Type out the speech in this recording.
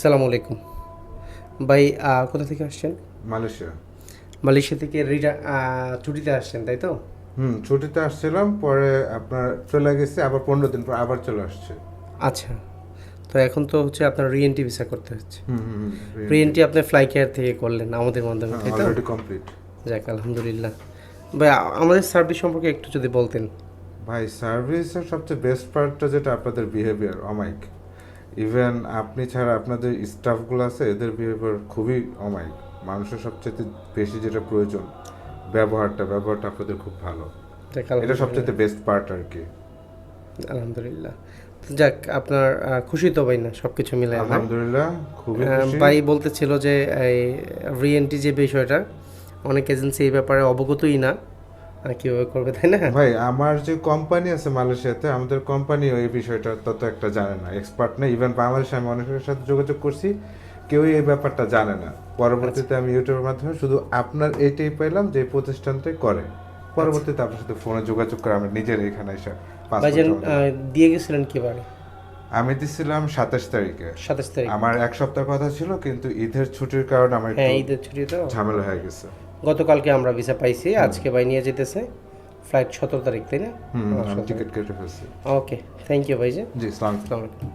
সালাম আলাইকুম। ভাই কোথা থেকে আসছেন? মালয়েশিয়া। মালয়েশিয়া থেকে রিটা ছুটিতে আসছেন তাই তো? হুম ছুটিতে আসছিলাম পরে আপনার চলে গেছে আবার পনেরো দিন পর আবার চলে আসছে। আচ্ছা। তো এখন তো হচ্ছে আপনার রিএনটি ভিসা করতে হচ্ছে। হুম হুম রিএনটি আপনি ফ্লাই কেয়ার থেকে করলেন আমাদের মাধ্যমে তাই তো? কমপ্লিট যাক আলহামদুলিল্লাহ। ভাই আমাদের সার্ভিস সম্পর্কে একটু যদি বলতেন। ভাই সার্ভিসের সবচেয়ে বেস্ট পার্টটা যেটা আপনাদের বিহেভিয়ার অমাইক ইভেন আপনি ছাড়া আপনাদের স্টাফগুলো আছে এদের বিহেভিয়ার খুবই অমাইক মানুষের সবচেয়ে বেশি যেটা প্রয়োজন ব্যবহারটা ব্যবহারটা আপনাদের খুব ভালো। এটা। সবচেয়ে বেস্ট পার্ট আর কি। আলহামদুলিল্লাহ। যাক আপনার খুশি তো ভাই না? সবকিছু মিলে আলহামদুলিল্লাহ খুবই খুশি। ভাই বলতেছিল যে এই রিএনটি যে বিষয়টা অনেক এজেন্সি এই ব্যাপারে অবগতই না। আহ, কীভাবে করবে তাই না? ভাই আমার যে কোম্পানি আছে মালয়েশিয়াতে আমাদের কোম্পানি বিষয়টা তত একটা জানে না এক্সপার্ট না ইভেন বাংলাদেশে আমি অনেকের সাথে যোগাযোগ করছি কেউই এই ব্যাপারটা জানে না। পরবর্তীতে আমি ইউটিউবের মাধ্যমে শুধু আপনার এইটাই পেলাম যে প্রতিষ্ঠানটাই করে। পরবর্তীতে আপনার সাথে ফোনে যোগাযোগ করে আমরা নিজের এখানে এসে দিয়ে গেছিলেন কিবারে আমি দিছিলাম সাতাশ তারিখে। সাতাশ তারিখ। আমার এক সপ্তাহ কথা ছিল কিন্তু ঈদের ছুটির কারণে আমার হ্যাঁ ঈদের ছুটি তো। ঝামেলা হয়ে গেছে। গতকালকে আমরা ভিসা পাইছি আজকে ভাই নিয়ে যেতেছে। ফ্লাইট সতেরো তারিখ তাই না? টিকিট কেটে ফেলছি। ওকে থ্যাংক ইউ ভাই জি সালাম আলাইকুম।